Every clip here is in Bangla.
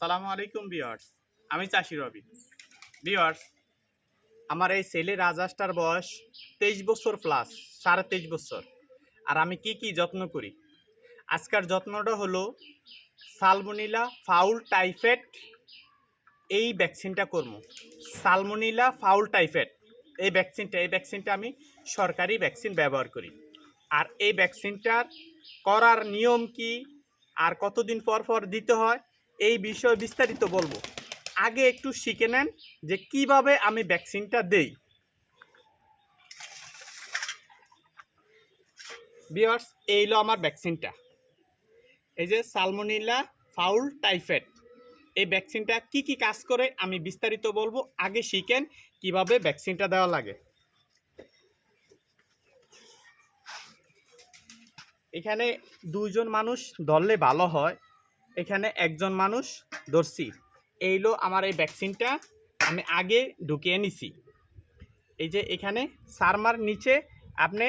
আসসালামু আলাইকুম বিয়ার্স আমি চাষি রবি। বিয়ার্স আমার এই ছেলে রাজাসটার বয়স তেইশ বছর প্লাস সাড়ে তেইশ বছর। আর আমি কি কি যত্ন করি? আজকের যত্নটা হলো সালমোনিলা ফাউল টাইফয়েড, এই ভ্যাকসিনটা করব। সালমোনিলা ফাউল টাইফয়েড, এই ভ্যাকসিনটা এই ভ্যাকসিনটা আমি সরকারি ভ্যাকসিন ব্যবহার করি। আর এই ভ্যাকসিনটার করার নিয়ম কি? আর কতদিন পর পর দিতে হয়? এই বিষয়ে বিস্তারিত বলব। আগে একটু শিখে নেন যে কীভাবে আমি ভ্যাকসিনটা দেই। বিয়ার্স এই হলো আমার ভ্যাকসিনটা। এই যে সালমোনিলা ফাউল টাইফয়েড। এই ভ্যাকসিনটা কি কি কাজ করে আমি বিস্তারিত বলব। আগে শিখেন কীভাবে ভ্যাকসিনটা দেওয়া লাগে। এখানে দুইজন মানুষ ধরলে ভালো হয়। এখানে একজন মানুষ ধরছি। এইলো আমার এই ভ্যাকসিনটা আমি আগে ঢুকিয়ে নিছি। এই যে এখানে সারমার নিচে আপনি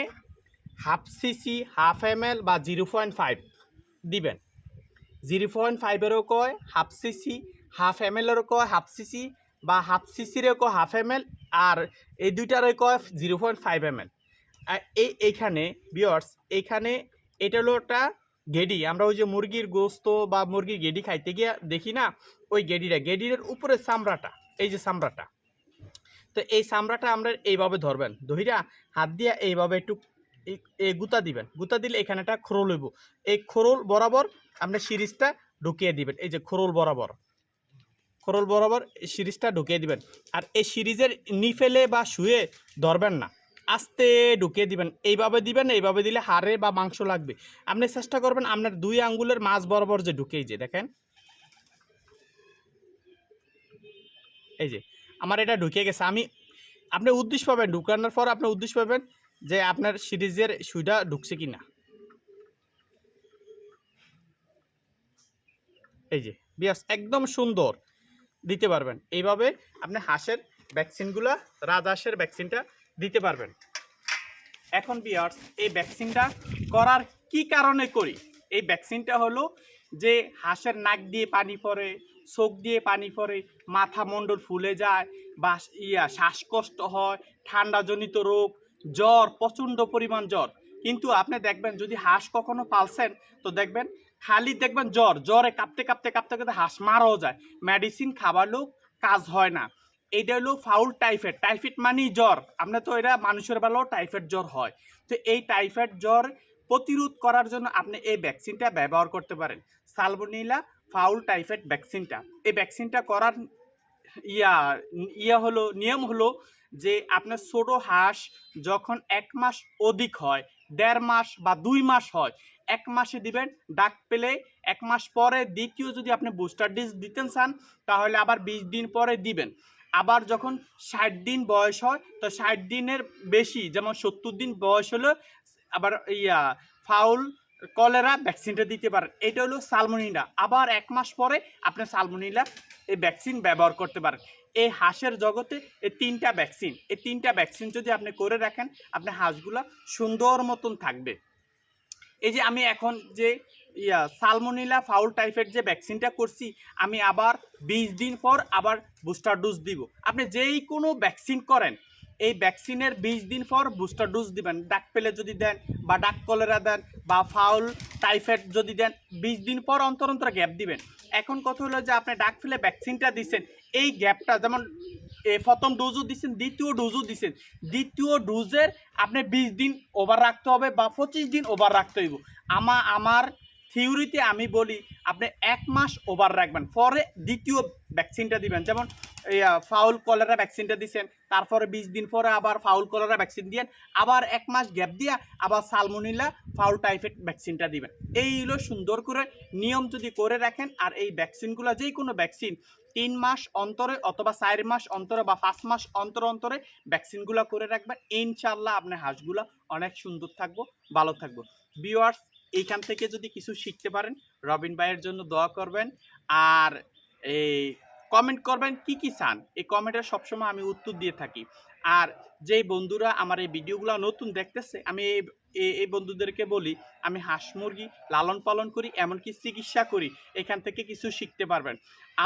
হাফ সিসি হাফ এম বা জিরো পয়েন্ট ফাইভ দিবেন। জিরো পয়েন্ট ফাইভেরও কয় হাফ সিসি হাফ এম এলেরও কয় হাফ সিসি বা হাফ সিসিরও কয় হাফ এম আর এই দুইটারও কয় zero point five M L এই এইখানে বিয়ার্স এইখানে এটা হলো একটা গেডি। আমরা ওই যে মুরগির গোস্ত বা মুরগির গেডি খাইতে গিয়ে দেখি না, ওই গেডিটা গেডির উপরে চামড়াটা, এই যে চামড়াটা। তো এই চামড়াটা আমরা এইভাবে ধরবেন, ধইরা হাত দিয়ে এইভাবে একটু এই- গুতা দিবেন। গুতা দিলে এখানে একটা খোরল হইব। এই খোরল বরাবর আপনার সিরিজটা ঢুকিয়ে দিবেন, এই যে খোরল বরাবর। খোরল বরাবর সিরিজটা ঢুকিয়ে দিবেন। আর এই সিরিজের নিফেলে বা শুয়ে ধরবেন না। আস্তে ঢুকিয়ে দিবেন। এইভাবে দিবেন, এইভাবে দিলে হাড়ে বা মাংস লাগবে। আপনি চেষ্টা করবেন আপনার দুই আঙ্গুলের মাছ বরাবর যে ঢুকেই যে, দেখেন। এই যে, আমার এটা ঢুকে গেছে। আমি, আপনি উদ্দেশ্য পাবেন ঢুকানোর পর আপনি উদ্দেশ্য পাবেন যে আপনার সিরিজের সুইটা ঢুকছে কি না এই যে, বিয়াস, একদম সুন্দর। দিতে পারবেন। এইভাবে আপনি হাঁসের ভ্যাকসিনগুলা রাজহাঁসের ভ্যাকসিনটা দিতে পারবেন। এখন বিয়ার্স এই ভ্যাকসিনটা করার কি কারণে করি? এই ভ্যাকসিনটা হলো যে হাঁসের নাক দিয়ে পানি পড়ে, চোখ দিয়ে পানি পড়ে, মাথা মণ্ডল ফুলে যায় বা ইয়া শ্বাসকষ্ট হয়, ঠান্ডাজনিত রোগ, জ্বর, প্রচণ্ড পরিমাণ জ্বর। কিন্তু আপনি দেখবেন, যদি হাঁস কখনো পালছেন, তো দেখবেন খালি দেখবেন জ্বর, জ্বরে কাঁপতে কাঁপতে কাঁপতে কাঁপতে হাঁস মারাও যায়। মেডিসিন খাওয়ালেও কাজ হয় না। এইটা হলো ফাউল টাইফয়েড টাইফয়েড মানেই জ্বর। আপনার তো এটা মানুষের বেলাও টাইফয়েড জ্বর হয়। তো এই টাইফয়েড জ্বর প্রতিরোধ করার জন্য আপনি এই ভ্যাকসিনটা ব্যবহার করতে পারেন। সালবোনিলা ফাউল টাইফয়েড ভ্যাকসিনটা এই ভ্যাকসিনটা করার ইয়া ইয়া হলো, নিয়ম হলো যে আপনার ছোটো হাঁস যখন এক মাস অধিক হয়, দেড় মাস বা দুই মাস হয়, এক মাসে দিবেন, ডাক পেলে এক মাস পরে দ্বিতীয় যদি আপনি বুস্টার ডিজ দিতেন চান, তাহলে আবার বিশ দিন পরে দিবেন। আবার যখন ষাট দিন বয়স হয়, তো ষাট দিনের বেশি, যেমন সত্তর দিন বয়স হলো আবার ইয়া, ফাউল, কলেরা, ভ্যাকসিনটা দিতে পারেন এটা হলো সালমোনিলা। আবার এক মাস পরে আপনি সালমোনিলা এই ভ্যাকসিন ব্যবহার করতে পারেন। এই হাঁসের জগতে এই তিনটা ভ্যাকসিন, এই তিনটা ভ্যাকসিন যদি আপনি করে রাখেন, আপনার হাঁসগুলা সুন্দর মতন থাকবে। এই যে আমি এখন যে, ইয়া, সালমোনিলা ফাউল টাইফের যে ভ্যাকসিনটা করছি, আমি আবার বিশ দিন পর আবার বুস্টার ডোজ দিব। আপনি যেই কোনো ভ্যাকসিন করেন, এই ভ্যাকসিনের বিশ দিন পর বুস্টার ডোজ দিবেন। ডাক পেলে যদি দেন বা ডাক কলেরা দেন বা ফাউল টাইফয়েড যদি দেন, বিশ দিন পর অন্তর অন্তর গ্যাপ দিবেন। এখন কথা হলো যে আপনি ডাক ফেলে ভ্যাকসিনটা দিচ্ছেন এই গ্যাপটা যেমন এ, প্রথম ডোজও দিচ্ছেন দ্বিতীয় ডোজও দিচ্ছেন দ্বিতীয় ডোজের আপনি বিশ দিন ওভার রাখতে হবে বা পঁচিশ দিন ওভার রাখতে হইব। আমা, আমার থিওরিতে আমি বলি, আপনি এক মাস ওভার রাখবেন। পরে দ্বিতীয় ভ্যাকসিনটা দিবেন। যেমন এই ফাউল কলেরা ভ্যাকসিনটা দিচ্ছেন তারপরে বিশ দিন পরে আবার ফাউল কলেরা ভ্যাকসিন দিয়েন। আবার এক মাস গ্যাপ দিয়া আবার সালমোনিলা ফাউল টাইফয়েড ভ্যাকসিনটা দিবেন। এই হলো সুন্দর করে নিয়ম যদি করে রাখেন, আর এই ভ্যাকসিনগুলো যেই কোনো ভ্যাকসিন তিন মাস অন্তরে অথবা চার মাস অন্তরে বা পাঁচ মাস অন্তর অন্তরে ভ্যাকসিনগুলো করে রাখবেন। ইনশাল্লাহ আপনার হাঁসগুলো অনেক সুন্দর থাকব, ভালো থাকব। ভিউয়ার্স এইখান থেকে যদি কিছু শিখতে পারেন, রবিন ভাইয়ের জন্য দোয়া করবেন। আর এই কমেন্ট করবেন কি কি চান? এই কমেন্টের সবসময় আমি উত্তর দিয়ে থাকি। আর যেই বন্ধুরা আমার এই ভিডিওগুলো নতুন দেখতেছে, আমি এই বন্ধুদেরকে বলি, আমি হাঁস মুরগি লালন পালন করি, এমনকি চিকিৎসা করি, এখান থেকে কিছু শিখতে পারবেন।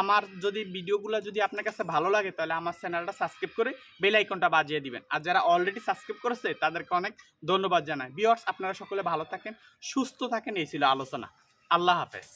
আমার যদি ভিডিওগুলো যদি আপনার কাছে ভালো লাগে, তাহলে আমার চ্যানেলটা সাবস্ক্রাইব করে বেল আইকনটা বাজিয়ে দিবেন। আর যারা অলরেডি সাবস্ক্রাইব করেছে, তাদেরকে অনেক ধন্যবাদ জানাই। বিয়ার্স আপনারা সকলে ভালো থাকেন, সুস্থ থাকেন, এই ছিল আলোচনা। আল্লাহ হাফেজ।